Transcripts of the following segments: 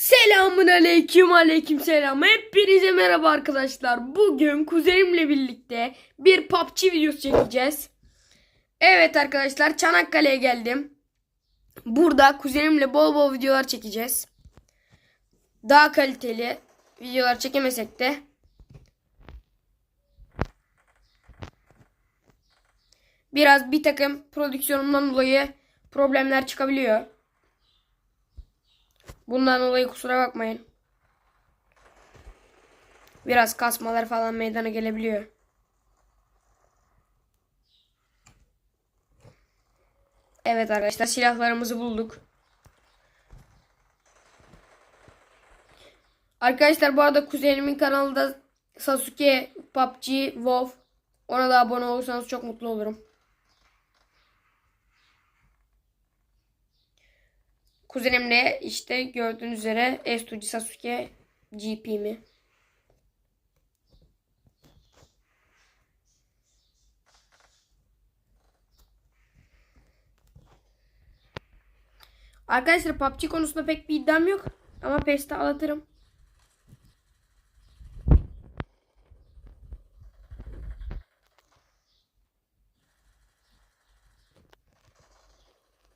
Selamun aleyküm aleyküm selam. Hepinize merhaba arkadaşlar. Bugün kuzenimle birlikte bir PUBG videosu çekeceğiz. Evet arkadaşlar Çanakkale'ye geldim. Burada kuzenimle bol bol videolar çekeceğiz. Daha kaliteli videolar çekemesek de. Biraz bir takım prodüksiyonumdan dolayı problemler çıkabiliyor. Bundan dolayı kusura bakmayın. Biraz kasmalar falan meydana gelebiliyor. Evet arkadaşlar silahlarımızı bulduk. Arkadaşlar bu arada kuzenimin kanalında Sasuke, PUBG, WoW ona da abone olursanız çok mutlu olurum. Kuzenimle işte gördüğünüz üzere Estuji Sasuke GP mi? Arkadaşlar PUBG konusunda pek bir iddiam yok. Ama PES'te anlatırım.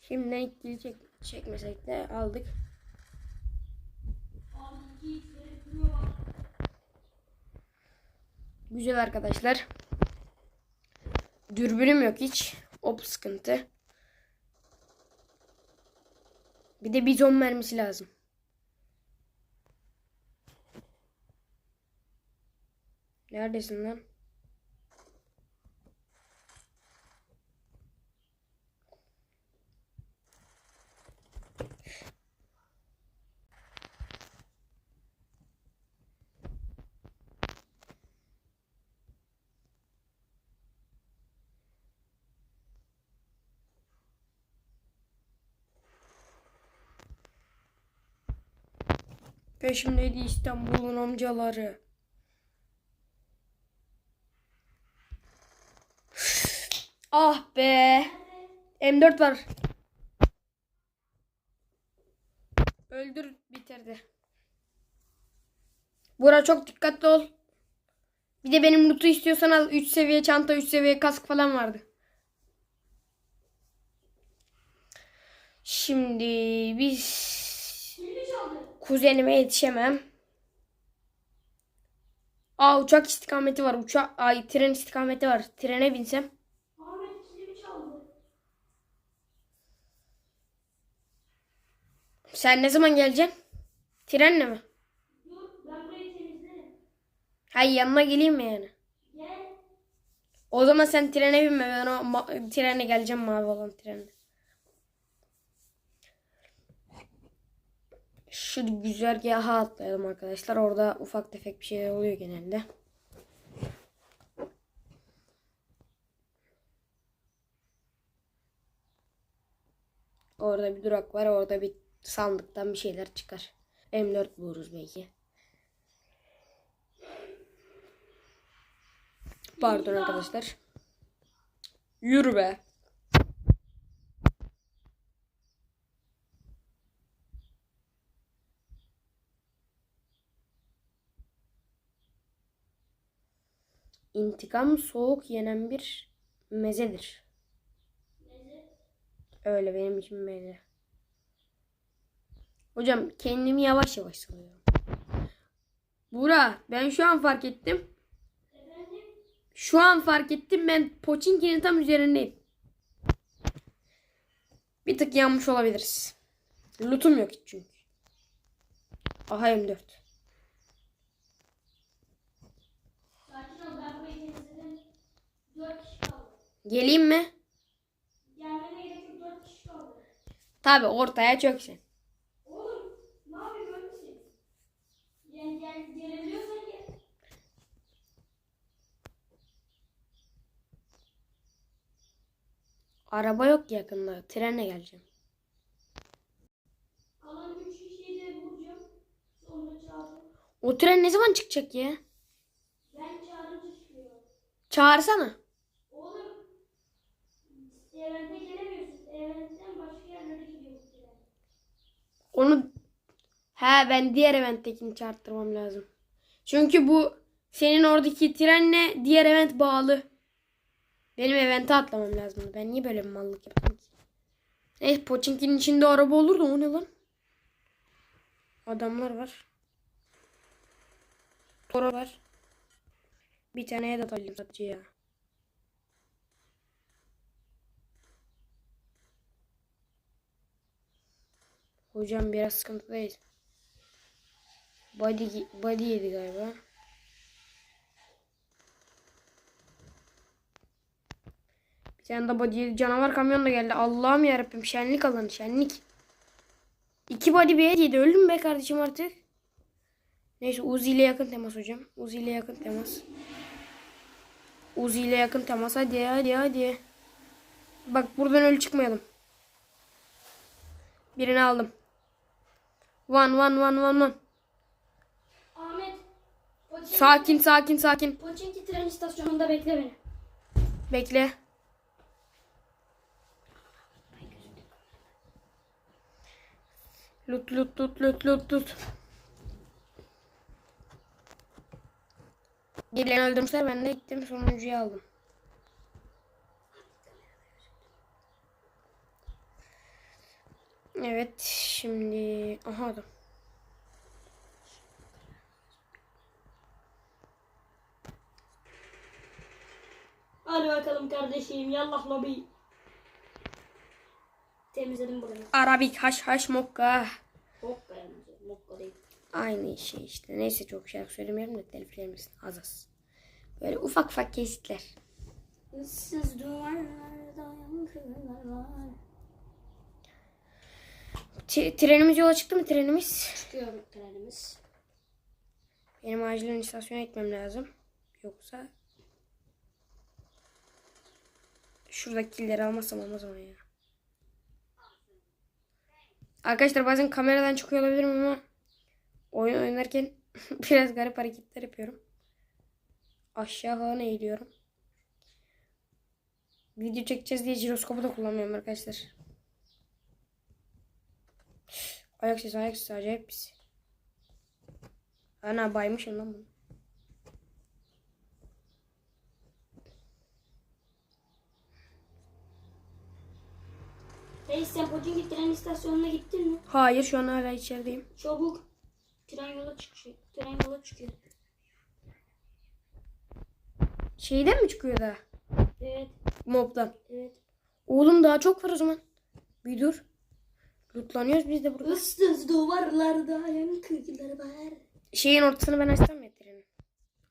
Şimdi ikili çek çekmesek de aldık. Güzel arkadaşlar. Dürbünüm yok hiç. Op sıkıntı. Bir de bizon mermisi lazım. Neredesin lan? Peşimdeydi İstanbul'un amcaları. Ah be. M4 var. Öldür bitirdi. Bura çok dikkatli ol. Bir de benim loot'u istiyorsan al. 3 seviye çanta, 3 seviye kask falan vardı. Şimdi biz kuzenime yetişemem. Aa uçak istikameti var. Uçak ay tren istikameti var. Trene binsem. Sen ne zaman geleceksin? Trenle mi? Dur ben burayı temizlerim. Hay yanına geleyim mi yani? Gel. O zaman sen trene binme. Ben o trene geleceğim mavi olan trene. Şu güzergaha atlayalım arkadaşlar. Orada ufak tefek bir şeyler oluyor genelde. Orada bir durak var. Orada bir sandıktan bir şeyler çıkar. M4 buluruz belki. Pardon arkadaşlar. Yürü be. İntikam soğuk yenen bir mezedir. Öyle benim için böyle. Hocam kendimi yavaş yavaş salıyorum. Bura ben şu an fark ettim. Efendim? Şu an fark ettim ben Pochinki'nin tam üzerindeyim. Bir tık yanmış olabiliriz. Lootum yok hiç çünkü. Aha M4. Sakin ol ben burayı temizledim. Dört kişi kaldı. Geleyim mi? Gelmene gerek yok dört kişi kaldı. Tabi ortaya çöksen. Oğlum ne yapayım böyle misin? Yani gel, gelebiliyorsan gel. Araba yok ki yakında. Trenle geleceğim. Kalan üç kişiyi de vuracağım. Sonra çağıracağım. O tren ne zaman çıkacak ya? Ben çağırınca çıkıyor. Çağırsana. Oğlum evente gelemiyorsun. Eventten başka yerlere gidiyor bu tren. Onu He ben diğer eventtekini çarptırmam lazım. Çünkü bu senin oradaki trenle diğer event bağlı. Benim evente atlamam lazım. Ben niye böyle bir mallık yaptım ki? Neyse Pochinki'nin içinde araba olur da o ne lan? Adamlar var. Toro var. Bir tane de alayım sadece ya. Hocam biraz sıkıntıdayız. Body, body yedi galiba. Bir tane de body yedi. Canavar kamyon da geldi. Allah'ım yarabbim şenlik alanı şenlik. İki body bir yedi. Öldüm be kardeşim artık. Neyse Uzi ile yakın temas hocam. Uzi ile yakın temas. Uzi ile yakın temas. Hadi hadi hadi. Bak buradan ölü çıkmayalım. Birini aldım. One one one one one. Ahmet. Pochinki, Sakin sakin sakin. Pochinki tren istasyonunda bekle beni. Bekle. Lut lut lut lut lut lut. Birilerini öldürmüşler ben de gittim sonuncuyu aldım. Evet şimdi aha adam. Hadi bakalım kardeşim. Yallah lobi. Temizledim burayı. Arabik haş haş mokka. Mokka yalnız. Mokka değil. Aynı şey işte. Neyse çok şarkı söylemiyorum da telif yemesin. Az az. Böyle ufak ufak kesitler. Issız duvarlarda yankılar var. T- trenimiz yola çıktı mı trenimiz? Çıkıyor trenimiz. Benim acilen istasyona gitmem lazım. Yoksa şuradaki killeri almazsam olmaz ama ya. Arkadaşlar bazen kameradan çıkıyor olabilirim ama oyun oynarken biraz garip hareketler yapıyorum. Aşağı falan eğiliyorum. Video çekeceğiz diye jiroskopu da kullanmıyorum arkadaşlar. Ayak sesi ayak sesi acayip pis. Ana baymışım lan bunu. Reis sen Pochinki tren istasyonuna gittin mi? Hayır şu an hala içerideyim. Çabuk. Tren yola çıkıyor. Tren yola çıkıyor. Şeyden mi çıkıyor daha? Evet. Mobdan. Evet. Oğlum daha çok var o zaman. Bir dur. Lootlanıyoruz biz de burada. Issız duvarlarda yankılar var. Şeyin ortasını ben açtım ya trenin.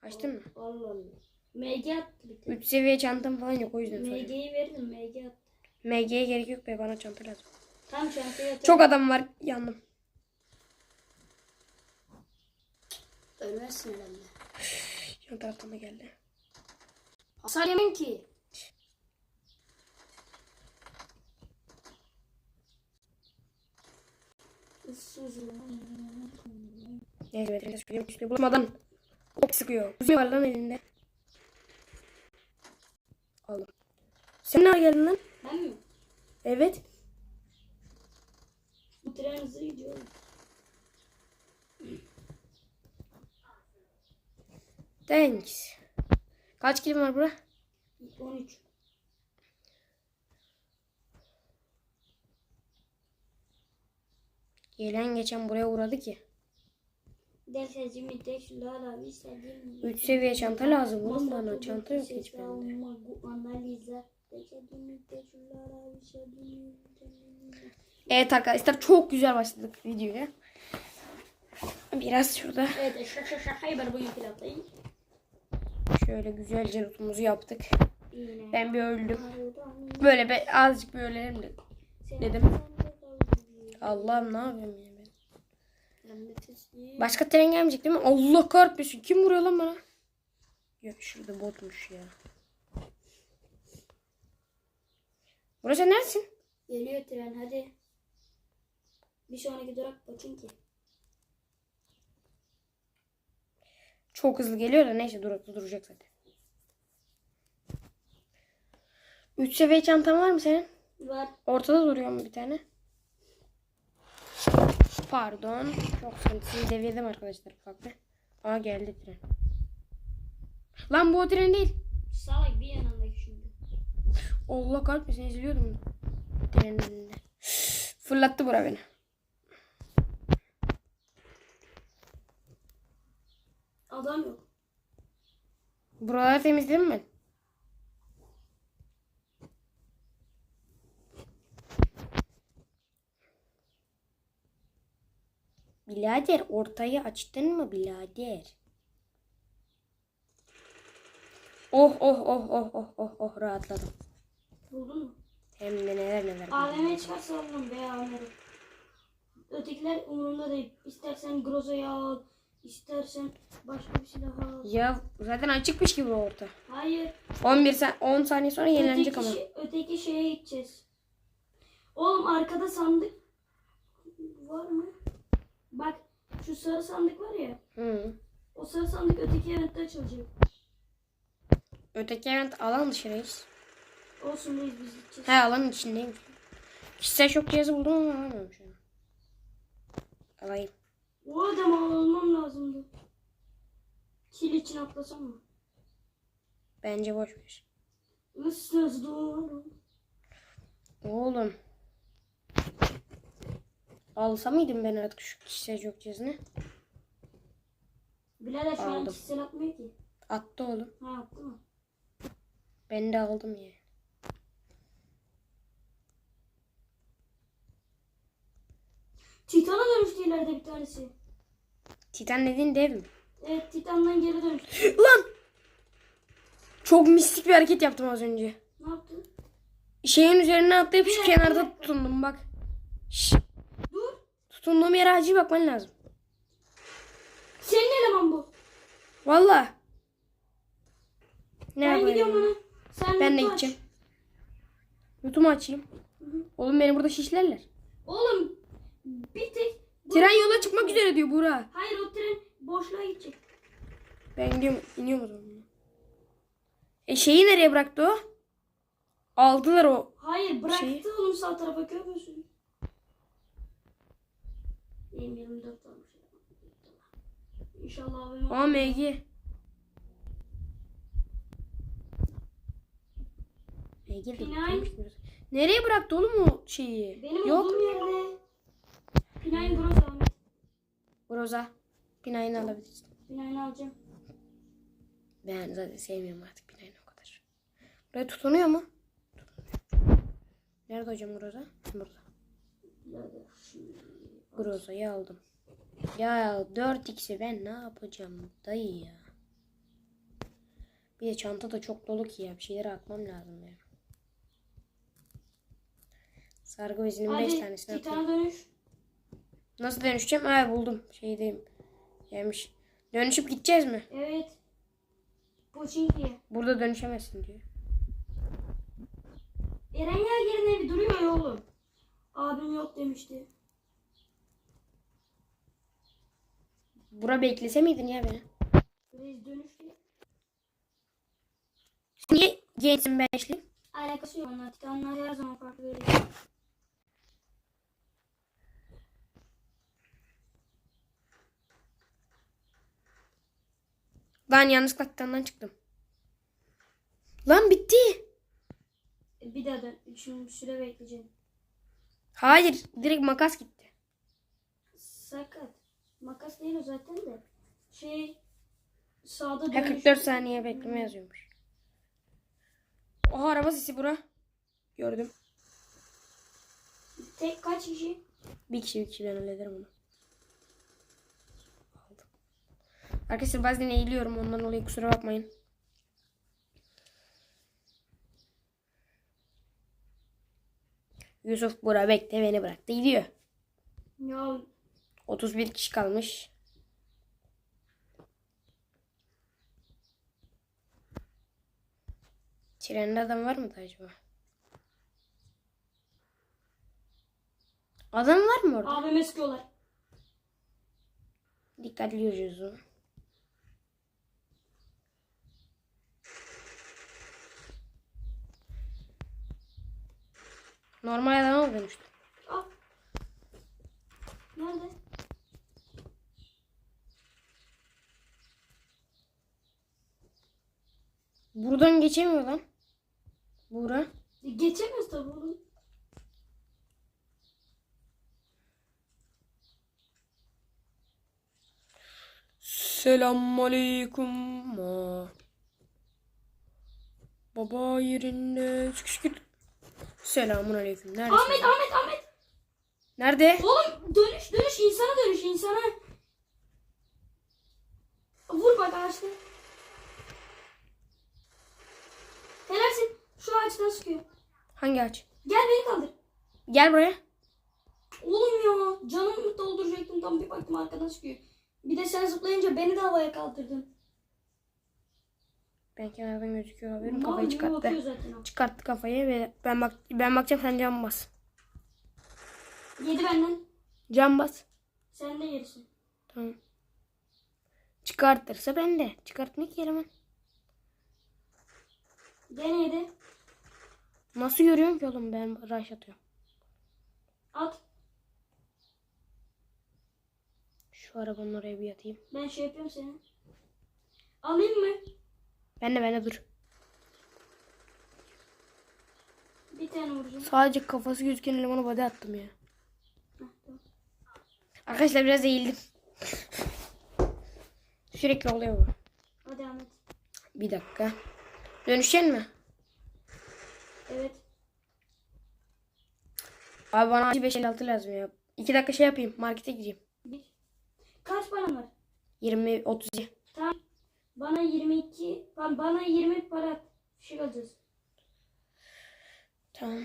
Açtın mı? Allah Allah. MG attı bir tane. 3 seviye çantam falan yok o yüzden soruyorum. MG'yi veririm MG attı. MG'ye gerek yok be bana çanta lazım. Tam çantaya atar. Çok adam var yandım. Ölmezsin herhalde. Yan taraftan da geldi. Hasar yemin ki. Neyse ben sıkıyorum. Üstüne bulamadan. Ok sıkıyor. Uzi var lan elinde. Aldım. Sen nereye geldin lan? Ben mi? Evet. Bu tren hızlı gidiyor. Thanks. Kaç kilim var bura? 13. Gelen geçen buraya uğradı ki. Bir. 3 seviye çanta lazım oğlum bana. Çanta yok hiç bende. Bir. Evet arkadaşlar çok güzel başladık videoya. Biraz şurada şöyle güzelce lootumuzu yaptık. Ben bir öldüm. Böyle be azıcık bir ölelim de. Dedim. Allah'ım ne yapıyorum ya ben. Başka tren gelmeyecek değil mi? Allah kahretmesin. Kim vuruyor lan bana? Ya şurada botmuş ya. Burası neresin? Geliyor tren hadi. Bir sonraki durak Pochinki. Çok hızlı geliyor da neyse durakta duracak zaten. 3 seviye çantan var mı senin? Var. Ortada duruyor mu bir tane? Pardon. Çok sıkıntısını devirdim arkadaşlar. Ufak bir. Aa geldi tren. Lan bu o tren değil. Salak bir yanındaki şimdi. Allah kahretmesin eziliyordum. Trenin önünde. Fırlattı bura beni. Adam yok. Buraları temizledim ben. Birader ortayı açtın mı birader? Oh oh oh oh oh oh oh rahatladım. Buldun mu? Hem de neler neler. AVM çıkarsa alırım veya alırım. Ötekiler umurumda değil. İstersen Groza'yı al. istersen başka bir silah al. Ya zaten açıkmış gibi orta. Hayır. 11 san 10 saniye sonra yenilenecek ama. şey- öteki şeye gideceğiz. Oğlum arkada sandık var mı? Bak şu sarı sandık var ya. Hı. O sarı sandık öteki eventte açılacak. Öteki event alan dışarıyız. Olsun reis biz gideceğiz. He alanın içindeymiş. Kişisel şok cihazı buldum ama alamıyorum şu an. Alayım. O adamı almam lazımdı. Kil için atlasam mı? Bence boş ver. Issız doğru. Oğlum. Alsa mıydım ben artık şu kişisel şok cihazını? Birader şu an Aldım. kişisel atmıyor ki. Attı oğlum. Ha attı mı? Ben de aldım ya. Titan'a dönüştü ileride bir tanesi. Titan dediğin dev mi? Evet Titan'dan geri dönüştü. Lan! Çok mistik bir hareket yaptım az önce. Ne yaptın? Şeyin üzerine atlayıp şu kenarda tutundum bak. Şşş. Tutunduğum yere acil bakman lazım. Senin eleman bu. Valla. Ne ben gidiyorum ona. Sen Ben de aç. gideceğim. Yutumu açayım. Oğlum beni burada şişlerler. Oğlum bir tek. Tren yola çıkmak üzere diyor Buğra. Hayır o tren boşluğa gidecek. Ben gidiyorum, iniyorum o zaman. E şeyi nereye bıraktı o? Aldılar o. Hayır bıraktı Şeyi- oğlum sağ tarafa görmüyorsun. Benim 24 almış. İnşallah abim Aa Pinay. gitmiş biraz. Nereye bıraktı oğlum o şeyi? Benim Yok. olduğum yerde. Pinay'ın Groz Ahmet. Roza. Pinayını alabilirsin. Pinay'ını alacağım. Ben zaten sevmiyorum artık Pinayını o kadar. Buraya tutunuyor mu? Tutunuyor. Nerede hocam Groza? Burada. Birader, şimdi- Groza'yı aldım. Ya 4x'i ben ne yapacağım dayı ya. Bir de çanta da çok dolu ki ya. Bir şeyleri atmam lazım ya. Sargı bezinin 5 Hadi tanesini. Titan'a dönüş. Nasıl dönüşeceğim? Ha buldum. Şeydeyim. Gelmiş. Dönüşüp gideceğiz mi? Evet. Pochinki'ye. Burada dönüşemezsin diyor. Eren Yager'in evi duruyor ya oğlum. Abim yok demişti. Bura beklese miydin ya beni? Reis dönüştü. Niye gençsin beşli? Alakası yok onlar. Titanlar her zaman farklı böyle. Lan yanlışlıkla Titan'dan çıktım. Lan bitti. E, Bir daha dön. Şimdi süre bekleyeceğim. Hayır. Direkt makas gitti. Sakat. Makas değil o zaten de. Şey sağda Ha dönüş. 44 saniye bekleme yazıyormuş. Oha araba sesi bura. Gördüm. Tek kaç kişi? Bir kişi bir kişi ben hallederim onu. Aldım. Arkadaşlar bazen eğiliyorum ondan dolayı kusura bakmayın. Yusuf bura bekle beni bıraktı gidiyor. Ya 31 kişi kalmış. Trende adam var mıydı acaba? Adam var mı orada? abime sıkıyorlar. Dikkatli o. Normal adama mı dönüştü? Al. Nerede? Buradan geçemiyor lan. Bura. E, Geçemez tabii oğlum. Selamünaleyküm. Aa. Baba yerinde. Çık şükür. Selamun aleyküm. Neredesin? Ahmet Ahmet Ahmet. Nerede? Oğlum dönüş dönüş insana dönüş insana. Vur bak ağaçta. Helalsin. Şu ağaçtan sıkıyor. Hangi ağaç? Gel beni kaldır. Gel buraya. Oğlum ya canımı dolduracaktım tam bir baktım arkadan sıkıyor. Bir de sen zıplayınca beni de havaya kaldırdın. Ben kenardan gözüküyor haberim. Mal Kafayı çıkarttı. Çıkarttı kafayı ve ben bak ben bakacağım sen cam bas. Yedi benden. Cam bas. Sen de yerisin. Tamam. Çıkartırsa ben de. Çıkartmak ki hemen. Gene yedi. Nasıl görüyorum ki oğlum ben rush atıyorum. At. Şu arabanın oraya bir yatayım. Ben şey yapıyorum seni. Alayım mı? Ben de ben de dur. Bir tane vuracağım. Sadece kafası gözüken elemana body attım ya. Arkadaşlar biraz eğildim. Sürekli oluyor bu. Hadi Ahmet. Bir dakika. Dönüşeceksin mi? Evet. Abi bana acil 556 lazım ya. 2 dakika şey yapayım. Markete gireyim. Kaç param var? 20 30. Tamam. Bana 22, ba- bana 20 para. Fişek alacağız. Tamam.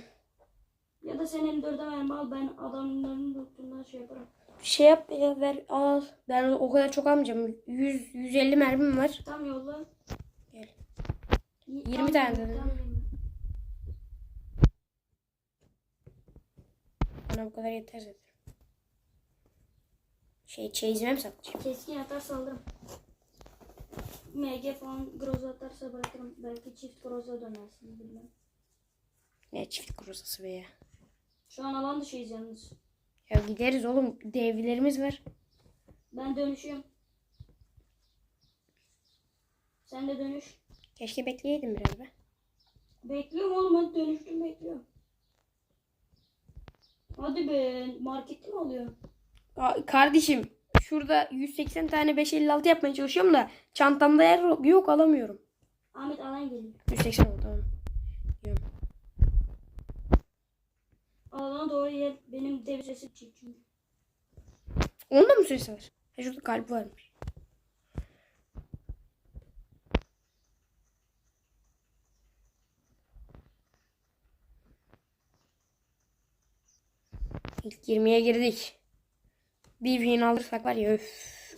Ya da sen M4'e verme al ben adamların lootundan şey yaparım. Şey yap ya ver al. Ben o kadar çok almayacağım. 100 150 mermim var. Tam yolla. Gel. Y- 20 tam tane yolla. Bana bu kadar yeter zaten. Şey çeyizime mi satacağım? Keskin atarsa alırım. MG falan groza atarsa bırakırım. Belki çift groza dönersin bilmem. Ne çift kurusası be ya. Şu an alan dışıyız yalnız. Ya gideriz oğlum. Devlerimiz var. Ben dönüşüyorum. Sen de dönüş. Keşke bekleyeydim biraz be. Bekliyorum oğlum hadi dönüştüm bekliyorum. Hadi be markette mi oluyor? Aa, Kardeşim şurada 180 tane 556 yapmaya çalışıyorum da çantamda yer yok, yok alamıyorum. Ahmet alan geliyor. 180 oldu tamam. Diyorum. Alana doğru gel. Benim dev sesi çık çünkü. Onda mı süresi var? Ha, şurada kalp varmış. İlk 20'ye girdik. Bir win alırsak var ya öf.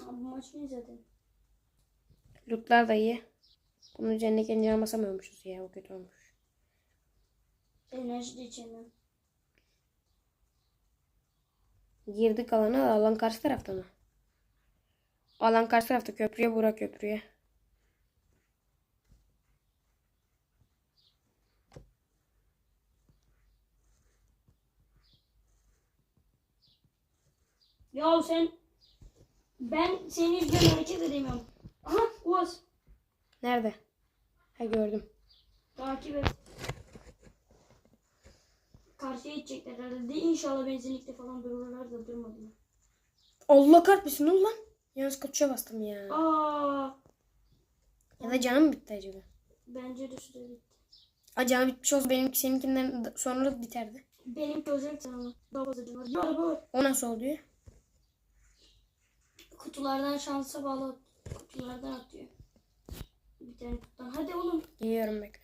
Abi bu maç ne zaten? Lootlar da iyi. Bunun üzerine kendi basamıyormuşuz ya. O kötü olmuş. Enerji de içemiyorum. Girdik alana alan karşı tarafta mı? Alan karşı tarafta köprüye bura köprüye. Ya sen ben senin yüzünden hareket edemiyorum. Aha Uaz. Nerede? Ha gördüm. Takip et. Karşıya gidecekler herhalde. İnşallah benzinlikte falan dururlar da durmadılar. Allah kahretmesin ne oldu lan? Yalnız kaçışa bastım ya. Aa, Ya da canım bitti acaba. bence de süre bitti. Canım bitmiş olsa benim seninkinden sonra biterdi. Benim özel sana daha fazla canım var. Ya araba var. O nasıl oluyor? Kutulardan şansa bağlı kutulardan atıyor. Bir tane kutudan. Hadi oğlum. Giyiyorum bekle.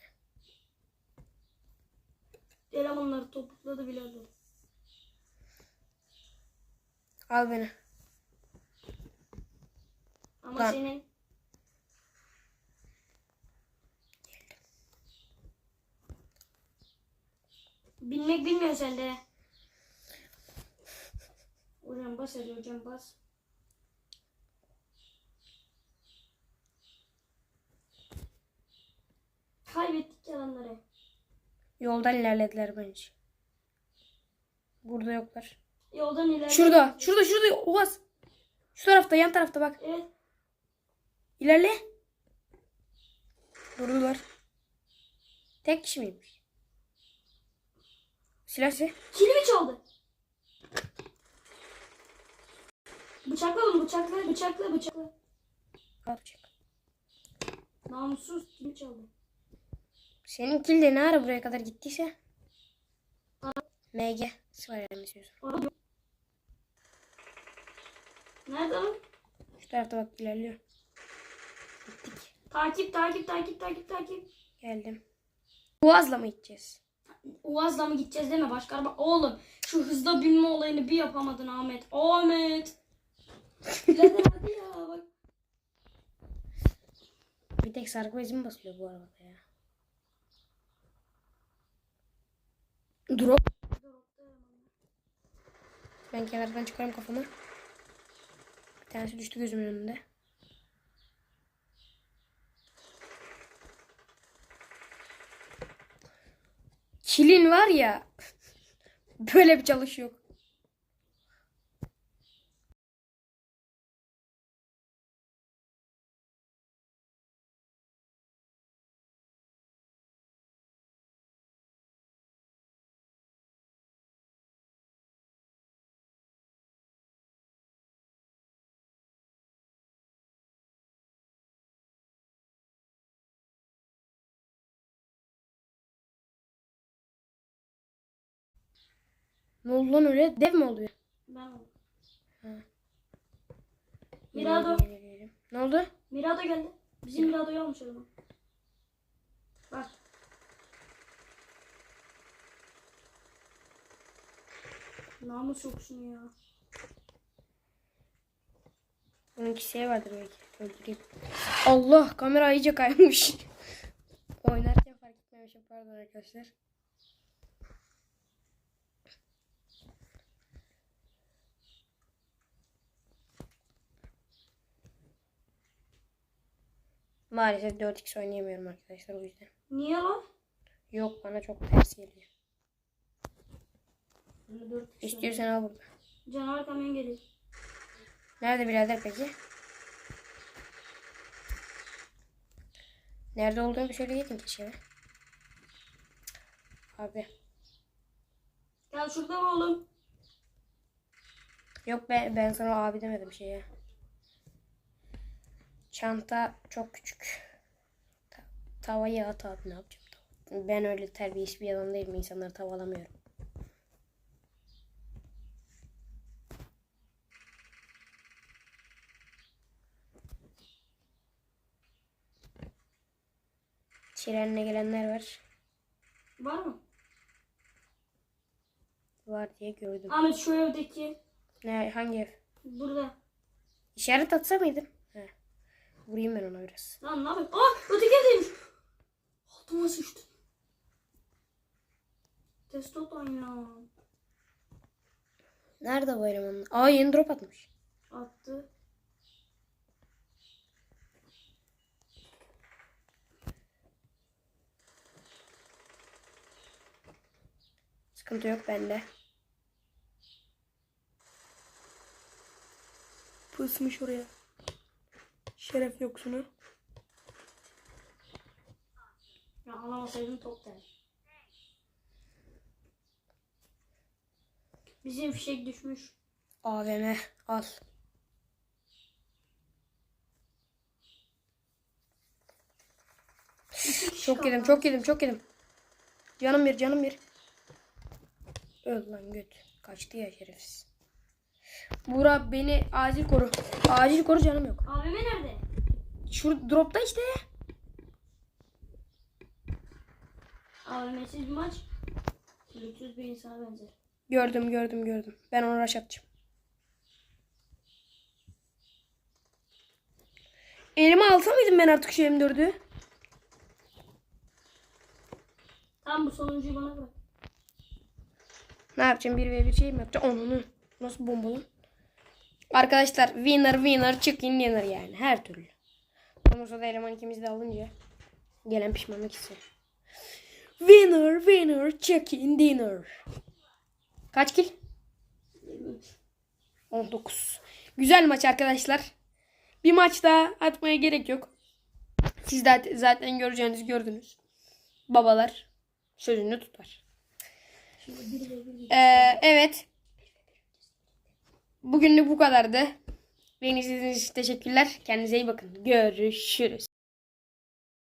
Elemanları topukladı birader. Al beni. Ama Tamam. senin Bilmek bilmiyor sende. Hocam bas hadi hocam bas. Yoldan ilerlediler bence. Burada yoklar. Yoldan ilerle. Şurada. Şurada şurada. Uvas. Şu tarafta yan tarafta bak. Evet. İlerle. Durdular. Tek kişi miymiş? Silah size. Kilimi çaldı. Bıçakla bunu bıçakla bıçakla bıçakla. Al bıçak. Namussuz kilimi çaldı. Senin kill de ne ara buraya kadar gittiyse. MG. Yani istiyorsun. Nerede lan? Şu tarafta bak ilerliyor. Gittik. Takip takip takip takip takip. Geldim. Boğaz'la mı gideceğiz? Uaz'la mı gideceğiz deme başka araba. Oğlum şu hızla binme olayını bir yapamadın Ahmet. Ahmet. Birader hadi ya bak. Bir tek bezi mi basılıyor bu arabada ya? Drop. Ben kenardan çıkarım kafamı. Bir tanesi düştü gözümün önünde. Kilin var ya. Böyle bir çalış yok. Ne oldu lan öyle? Dev mi oluyor? Ben oldum. Mirado. Ne oldu? Mirado geldi. Bizim Mirado'yu almış o zaman. Bak. Namus yoksun ya. Bunun şey vardır belki. Öldüreyim. Allah kamera iyice kaymış. Oynarken fark etmemişim pardon arkadaşlar. Maalesef 4x oynayamıyorum arkadaşlar o yüzden. Niye lan? Yok bana çok ters geliyor. İstiyorsan al burada. Canavar kamyon geliyor. Nerede birader peki? Nerede olduğunu bir söyleyeydin keşke. Abi. Gel şurada mı oğlum? Yok be ben sana abi demedim şeye. Çanta çok küçük. Ta- tavayı at abi ne yapacağım? Ben öyle terbiyesiz bir adam değilim. İnsanları tavalamıyorum. Trenle gelenler var. Var mı? Var diye gördüm. Ahmet şu evdeki. Ne hangi ev? Burada. İşaret atsa mıydım? Vurayım ben ona biraz. Lan ne yapayım? Aa öteki evdeymiş. Altıma sıçtı. Testotan ya. Nerede bu eleman? Aa yeni drop atmış. Attı. Sıkıntı yok bende. Pısmış oraya. Şeref yoksunu. Ya alamasaydın top der. Bizim fişek düşmüş. AVM al. Çok yedim çok yedim çok yedim. Canım bir canım bir. Öl lan göt. Kaçtı ya şerefsiz. Buğra beni acil koru. Acil koru canım yok. AVM nerede? Şu dropta işte. AVM'siz maç. Lüksüz bir insana benzer. Gördüm gördüm gördüm. Ben onu rush atacağım. Elime alsa mıydım ben artık şu M4'ü? Tamam bu sonuncuyu bana bırak. Ne yapacağım? 1 ve 1 şey mi yapacağım? Onu nasıl bombalı? Arkadaşlar winner winner chicken dinner yani her türlü. Ondan da eleman ikimiz de alınca gelen pişmanlık hissi. Winner winner chicken dinner. Kaç kill? 19. Güzel maç arkadaşlar. Bir maç daha atmaya gerek yok. Siz de zaten göreceğiniz gördünüz. babalar sözünü tutar. Ee, evet. Bugünlük bu kadardı. Beni izlediğiniz için teşekkürler. Kendinize iyi bakın. Görüşürüz.